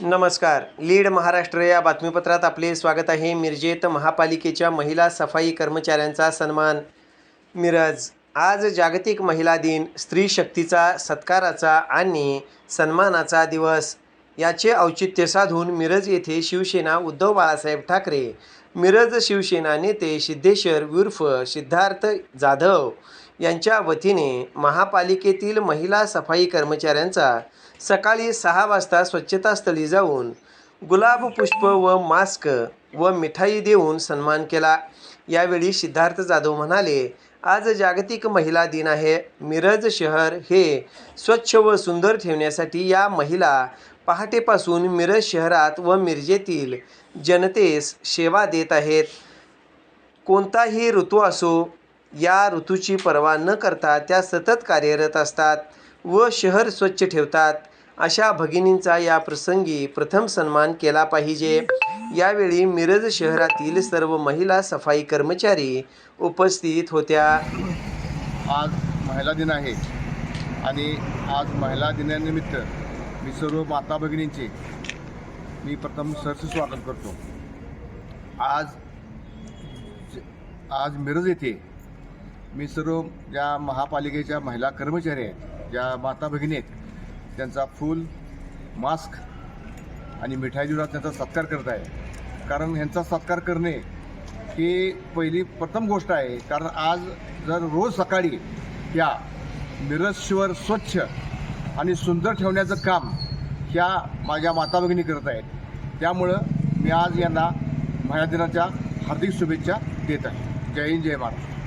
नमस्कार. लीड महाराष्ट्र या बातमीपत्रात आपले स्वागत आहे. मिरजेत महापालिकेच्या महिला सफाई कर्मचाऱ्यांचा सन्मान. मिरज आज जागतिक महिला दिन. स्त्री शक्तीचा सत्काराचा आणि सन्मानाचा दिवस. याचे औचित्य साधून मिरज येथे शिवसेना उद्धव बाळासाहेब ठाकरे मिरज शिवसेना नेते सिद्धेश्वर उर्फ सिद्धार्थ जाधव यांच्या वतीने महापालिकेतील महिला सफाई कर्मचाऱ्यांचा सकाळी सहा वाजता स्वच्छतास्थळी जाऊन गुलाब पुष्प व मास्क व मिठाई देऊन सन्मान केला. यावेळी सिद्धार्थ जाधव म्हणाले आज जागतिक महिला दिन आहे. मिरज शहर हे स्वच्छ व सुंदर ठेवण्यासाठी या महिला पहाटेपासून मिरज शहरात व मिरजेतील जनतेस सेवा देत आहेत. कोणताही ऋतू असो या ऋतूची पर्वा न करता त्या सतत कार्यरत असतात व शहर स्वच्छ ठेवतात. अशा भगिनींचा या प्रसंगी प्रथम सन्मान केला पाहिजे. यावेळी मिरज शहरातील सर्व महिला सफाई कर्मचारी उपस्थित होत्या. आज महिला दिन आहे आणि आज महिला दिनानिमित्त मी सर्व माता भगिनींचे मी प्रथम सरस स्वागत करतो. आज आज मिरज येथे मी सर्व ज्या महापालिकेच्या महिला कर्मचारी आहेत ज्या माता भगिनी आहेत त्यांचा फूल मास्क आणि मिठाई देऊन त्यांचा सत्कार करत आहे. कारण ह्यांचा सत्कार करणे ही पहिली प्रथम गोष्ट आहे. कारण आज जर रोज सकाळी या मिरजवर स्वच्छ आणि सुंदर ठेवण्याचं काम ह्या माझ्या माता भगिनी करत आहेत. त्यामुळं मी आज यांना महिला दिनाच्या हार्दिक शुभेच्छा देत आहे. जय हिंद जय महाराष्ट्र